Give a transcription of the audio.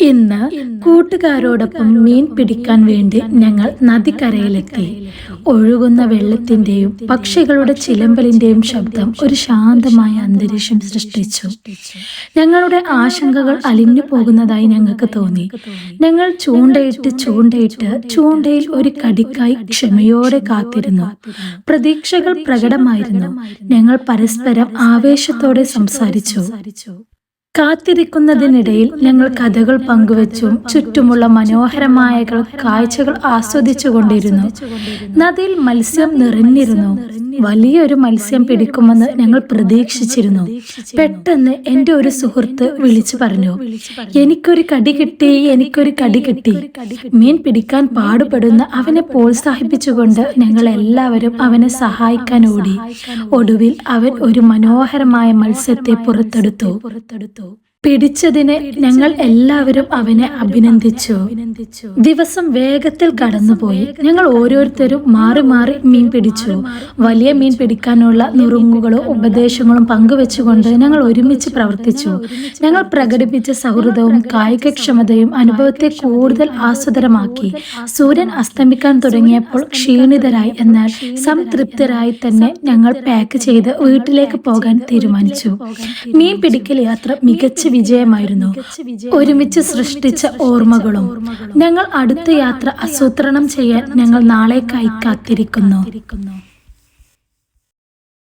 ഇന്ന് കൂട്ടുകാരോടൊപ്പം മീൻ പിടിക്കാൻ വേണ്ടി ഞങ്ങൾ നദിക്കരയിലെത്തി. ഒഴുകുന്ന വെള്ളത്തിന്റെയും പക്ഷികളുടെ ചിലമ്പലിന്റെയും ശബ്ദം ഒരു ശാന്തമായ അന്തരീക്ഷം സൃഷ്ടിച്ചു. ഞങ്ങളുടെ ആശങ്കകൾ അലിഞ്ഞു പോകുന്നതായി ഞങ്ങൾക്ക് തോന്നി. ഞങ്ങൾ ചൂണ്ടയിട്ട് ചൂണ്ടയിട്ട് ചൂണ്ടയിൽ ഒരു കടിക്കായി ക്ഷമയോടെ കാത്തിരുന്നു. പ്രതീക്ഷകൾ പ്രകടമായിരുന്നു. ഞങ്ങൾ പരസ്പരം ആവേശത്തോടെ സംസാരിച്ചു. കാത്തിരിക്കുന്നതിനിടയിൽ ഞങ്ങൾ കഥകൾ പങ്കുവച്ചും ചുറ്റുമുള്ള മനോഹരമായ കാഴ്ചകൾ ആസ്വദിച്ചു കൊണ്ടിരുന്നു നദിയിൽ മത്സ്യം നിറഞ്ഞിരുന്നു. വലിയൊരു മത്സ്യം പിടിക്കുമെന്ന് ഞങ്ങൾ പ്രതീക്ഷിച്ചിരുന്നു. പെട്ടെന്ന് എന്റെ ഒരു സുഹൃത്ത് വിളിച്ചു പറഞ്ഞു എനിക്കൊരു കടി കിട്ടി എനിക്കൊരു കടി കിട്ടി. മീൻ പിടിക്കാൻ പാടുപെടുന്ന അവനെ പ്രോത്സാഹിപ്പിച്ചുകൊണ്ട് ഞങ്ങൾ എല്ലാവരും അവനെ സഹായിക്കാൻ ഓടി. ഒടുവിൽ അവൻ ഒരു മനോഹരമായ മത്സ്യത്തെ പുറത്തെടുത്തു. പുറത്തെടുത്തു. പിടിച്ചതിന് ഞങ്ങൾ എല്ലാവരും അവനെ അഭിനന്ദിച്ചു. ദിവസം വേഗത്തിൽ കടന്നുപോയി. ഞങ്ങൾ ഓരോരുത്തരും മാറി മാറി മീൻ പിടിച്ചു. വലിയ മീൻ പിടിക്കാനുള്ള നുറുങ്ങുകളും ഉപദേശങ്ങളും പങ്കുവെച്ചുകൊണ്ട് ഞങ്ങൾ ഒരുമിച്ച് പ്രവർത്തിച്ചു. ഞങ്ങൾ പ്രകടിപ്പിച്ച സൗഹൃദവും കായികക്ഷമതയും അനുഭവത്തെ കൂടുതൽ ആസ്വദരമാക്കി സൂര്യൻ അസ്തമിക്കാൻ തുടങ്ങിയപ്പോൾ ക്ഷീണിതരായി എന്നാൽ സംതൃപ്തരായി തന്നെ ഞങ്ങൾ പാക്ക് ചെയ്ത് വീട്ടിലേക്ക് പോകാൻ തീരുമാനിച്ചു. മീൻ പിടിക്കൽ യാത്ര മികച്ച വിജയമായിരുന്നു. ഒരുമിച്ച് സൃഷ്ടിച്ച ഓർമ്മകളും ഞങ്ങൾ അടുത്ത യാത്ര ആസൂത്രണം ചെയ്യാൻ ഞങ്ങൾ നാളേക്കായി കാത്തിരിക്കുന്നു.